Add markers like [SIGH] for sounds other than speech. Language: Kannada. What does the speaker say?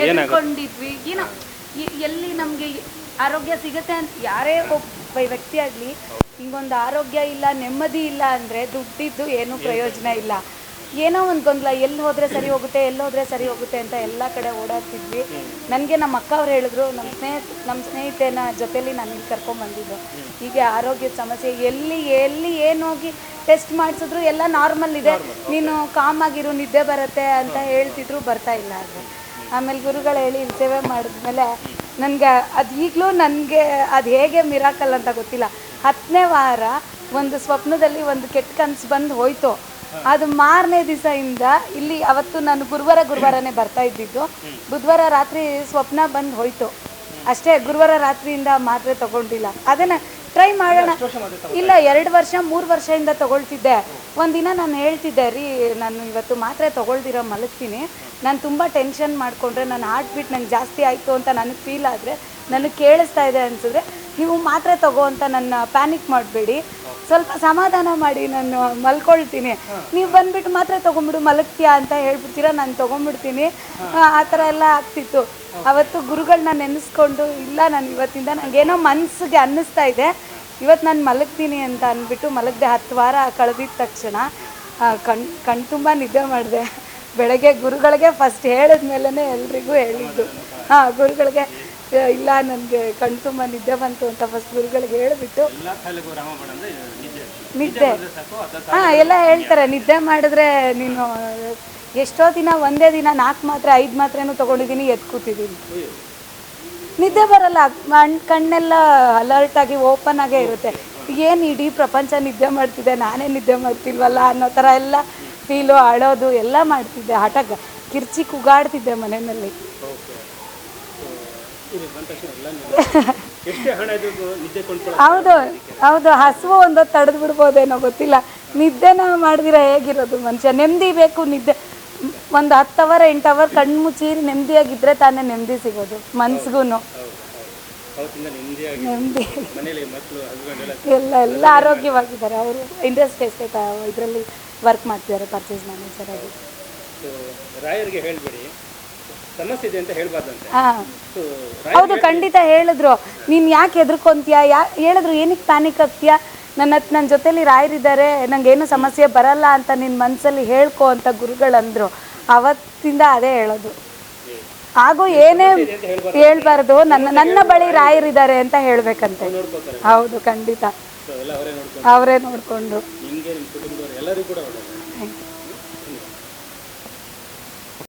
ಹೆದರ್ಕೊಂಡಿದ್ವಿ ಏನೋ ಎಲ್ಲಿ ನಮಗೆ ಆರೋಗ್ಯ ಸಿಗುತ್ತೆ ಅಂತ ಯಾರೇ ಒಬ್ಬ ವ್ಯಕ್ತಿ ಆಗಲಿ ಹಿಂಗೊಂದು ಆರೋಗ್ಯ ಇಲ್ಲ ನೆಮ್ಮದಿ ಇಲ್ಲ ಅಂದ್ರೆ ದುಡ್ಡಿದ್ದು ಏನೂ ಪ್ರಯೋಜನ ಇಲ್ಲ. ಏನೋ ಒಂದು ಗೊಂದಲ ಎಲ್ಲಿ ಹೋದ್ರೆ ಸರಿ ಹೋಗುತ್ತೆ ಎಲ್ಲಿ ಹೋದರೆ ಸರಿ ಹೋಗುತ್ತೆ ಅಂತ ಎಲ್ಲ ಕಡೆ ಓಡಾಡ್ತಿದ್ವಿ. ನನಗೆ ನಮ್ಮ ಅಕ್ಕ ಅವ್ರು ಹೇಳಿದ್ರು ನಮ್ಮ ಸ್ನೇಹಿತ ನಮ್ಮ ಸ್ನೇಹಿತೆನ ಜೊತೆಲಿ ನಾನು ಇಲ್ಲಿ ಕರ್ಕೊಂಬಂದಿದ್ದು ಹೀಗೆ ಆರೋಗ್ಯದ ಸಮಸ್ಯೆ ಎಲ್ಲಿ ಎಲ್ಲಿ ಏನು ಹೋಗಿ ಟೆಸ್ಟ್ ಮಾಡಿಸಿದ್ರು ಎಲ್ಲ ನಾರ್ಮಲ್ ಇದೆ. ನೀನು ಕಾಮ್ ಆಗಿರು ನಿದ್ದೆ ಬರುತ್ತೆ ಅಂತ ಹೇಳ್ತಿದ್ರು ಬರ್ತಾ ಇಲ್ಲ ಅದು. ಆಮೇಲೆ ಗುರುಗಳು ಹೇಳಿ ಸೇವೆ ಮಾಡಿದ್ಮೇಲೆ ನನಗೆ ಅದು ಈಗಲೂ ನನಗೆ ಅದು ಹೇಗೆ ಮಿರಾಕಲ್ ಅಂತ ಗೊತ್ತಿಲ್ಲ. ಹತ್ತನೇ ವಾರ ಒಂದು ಸ್ವಪ್ನದಲ್ಲಿ ಒಂದು ಕೆಟ್ಟ ಕನಸು ಬಂದು ಹೋಯ್ತು. ಅದು ಮಾರನೇ ದಿವಸದಿಂದ ಇಲ್ಲಿ ಅವತ್ತು ನಾನು ಗುರುವಾರ ಗುರುವಾರನೇ ಬರ್ತಾ ಇದ್ದಿದ್ದು. ಬುಧವಾರ ರಾತ್ರಿ ಸ್ವಪ್ನ ಬಂದು ಹೋಯ್ತು. ಅಷ್ಟೇ ಗುರುವಾರ ರಾತ್ರಿಯಿಂದ ಮಾತ್ರೆ ತಗೊಂಡಿಲ್ಲ. ಅದನ್ನ ಟ್ರೈ ಮಾಡೋಣ. ಇಲ್ಲ ಎರಡು ವರ್ಷ ಮೂರು ವರ್ಷದಿಂದ ತಗೊಳ್ತಿದ್ದೆ. ಒಂದಿನ ನಾನು ಹೇಳ್ತಿದ್ದೆ ರೀ ನಾನು ಇವತ್ತು ಮಾತ್ರೆ ತಗೊಳ್ದಿರ ಮಲಗ್ತೀನಿ. ನಾನು ತುಂಬ ಟೆನ್ಷನ್ ಮಾಡಿಕೊಂಡ್ರೆ ನನ್ನ ಹಾರ್ಟ್ ಬೀಟ್ ನಂಗೆ ಜಾಸ್ತಿ ಆಯಿತು ಅಂತ ನನಗೆ ಫೀಲ್ ಆದರೆ ನನಗೆ ಕೇಳಿಸ್ತಾ ಇದೆ ಅನಿಸಿದ್ರೆ ನೀವು ಮಾತ್ರೆ ತಗೋ ಅಂತ ನನ್ನ ಪ್ಯಾನಿಕ್ ಮಾಡಬೇಡಿ. ಸ್ವಲ್ಪ ಸಮಾಧಾನ ಮಾಡಿ ನಾನು ಮಲ್ಕೊಳ್ತೀನಿ. ನೀವು ಬಂದ್ಬಿಟ್ಟು ಮಾತ್ರ ತೊಗೊಂಬಿಡು ಮಲಗ್ತೀಯಾ ಅಂತ ಹೇಳ್ಬಿಡ್ತೀರಾ ನಾನು ತೊಗೊಂಬಿಡ್ತೀನಿ ಆ- ಆ ಥರ ಎಲ್ಲ ಆಗ್ತಿತ್ತು. ಅವತ್ತು ಗುರುಗಳನ್ನ ನೆನೆಸ್ಕೊಂಡು ಇಲ್ಲ ನಾನು ಇವತ್ತಿಂದ ನನಗೇನೋ ಮನಸ್ಸಿಗೆ ಅನ್ನಿಸ್ತಾ ಇದೆ. ಇವತ್ತು ನಾನು ಮಲಗ್ತೀನಿ ಅಂತ ಅಂದ್ಬಿಟ್ಟು ಮಲಗದೆ ಹತ್ತು ವಾರ ಕಳೆದಿದ್ದ ತಕ್ಷಣ ಕಣ್ ಕಣ್ ತುಂಬ ನಿದ್ದೆ ಮಾಡಿದೆ. ಬೆಳಗ್ಗೆ ಗುರುಗಳಿಗೆ ಫಸ್ಟ್ ಹೇಳಿದ್ಮೇಲೆ ಎಲ್ರಿಗೂ ಹೇಳಿದ್ದು. ಹಾಂ ಗುರುಗಳಿಗೆ ಇಲ್ಲ ನನಗೆ ಕಣ್ ತುಂಬ ನಿದ್ದೆ ಬಂತು ಅಂತ ಫಸ್ಟ್ ಗುರುಗಳಿಗೆ ಹೇಳಿಬಿಟ್ಟು ನಿದ್ದೆ. ಹಾಂ ಎಲ್ಲ ಹೇಳ್ತಾರೆ ನಿದ್ದೆ ಮಾಡಿದ್ರೆ ನೀನು ಎಷ್ಟೋ ದಿನ ಒಂದೇ ದಿನ ನಾಲ್ಕು ಮಾತ್ರೆ ಐದು ಮಾತ್ರೆನೂ ತೊಗೊಂಡಿದ್ದೀನಿ ಎದ್ದು ಕೂತಿದ್ದೀನಿ ನಿದ್ದೆ ಬರಲ್ಲ. ಕಣ್ ಕಣ್ಣೆಲ್ಲ ಅಲರ್ಟ್ ಆಗಿ ಓಪನ್ ಆಗೇ ಇರುತ್ತೆ. ಏನು ಇಡೀ ಪ್ರಪಂಚ ನಿದ್ದೆ ಮಾಡ್ತಿದೆ, ನಾನೇ ನಿದ್ದೆ ಮಾಡ್ತಿಲ್ವಲ್ಲ ಅನ್ನೋ ಥರ ಎಲ್ಲ ಫೀಲು ಅಳೋದು ಎಲ್ಲ ಮಾಡ್ತಿದ್ದೆ. ಹಠ ಕಿರ್ಚಿ ಕುಗಾಡ್ತಿದ್ದೆ ಮನೆಯಲ್ಲಿ. ಹೌದು ಹೌದು. ಹಸುವು ಒಂದು ತಡೆದು ಬಿಡ್ಬೋದೇನೋ ಗೊತ್ತಿಲ್ಲ. ನಿದ್ದೆನ ಮಾಡಿದಿರ ಹೇಗಿರೋದು ಮನುಷ್ಯ? ನೆಮ್ಮದಿ ಬೇಕು ನಿದ್ದೆ. ಒಂದು ಹತ್ತು ಅವರ್ ಎಂಟು ಅವರ್ ಕಣ್ಣು ಮುಚ್ಚಿ ನೆಮ್ಮದಿಯಾಗಿದ್ರೆ ತಾನೇ ನೆಮ್ಮದಿ ಸಿಗೋದು ಮನ್ಸಿಗೂ ನೆಮ್ಮದಿ [LAUGHS] ಎಲ್ಲ ಎಲ್ಲ ಆರೋಗ್ಯವಾಗಿದ್ದಾರೆ. ಅವರು ಇಂಡಸ್ಟ್ರಿ ಎಸ್ಟೇಟ್ ಇದರಲ್ಲಿ ವರ್ಕ್ ಮಾಡ್ತಿದ್ದಾರೆ ಪರ್ಚೇಸ್ ಮ್ಯಾನೇಜರ್ ಆಗಿ. ರಾಯರಿಗೆ ಹೇಳ್ಬೇಡಿ. ಸಮಸ್ಯೆ ಇದೆ ಅಂತ ಹೇಳ್ಬಾರ್ದಂತೆ. ಹೌದು ಖಂಡಿತ ಹೇಳಿದ್ರು. ನೀನು ಯಾಕೆ ಹೆದರ್ಕೊಂತೀಯ? ಯಾ ಹೇಳಿದ್ರು ಏನಕ್ಕೆ ಪ್ಯಾನಿಕ್ ಆಗ್ತೀಯಾ? ನನ್ನ ನನ್ನ ಜೊತೇಲಿ ರಾಯರಿದ್ದಾರೆ ನನಗೇನು ಸಮಸ್ಯೆ ಬರಲ್ಲ ಅಂತ ನಿನ್ನ ಮನಸ್ಸಲ್ಲಿ ಹೇಳ್ಕೊ ಅಂತ ಗುರುಗಳಂದ್ರು. ಅವತ್ತಿಂದ ಅದೇ ಹೇಳೋದು. ಹಾಗೂ ಏನೇ ಹೇಳ್ಬಾರ್ದು. ನನ್ನ ನನ್ನ ಬಳಿ ರಾಯರಿದ್ದಾರೆ ಅಂತ ಹೇಳ್ಬೇಕಂತೆ. ಹೌದು ಖಂಡಿತ. ಅವರೇ ನೋಡ್ಕೊಂಡು.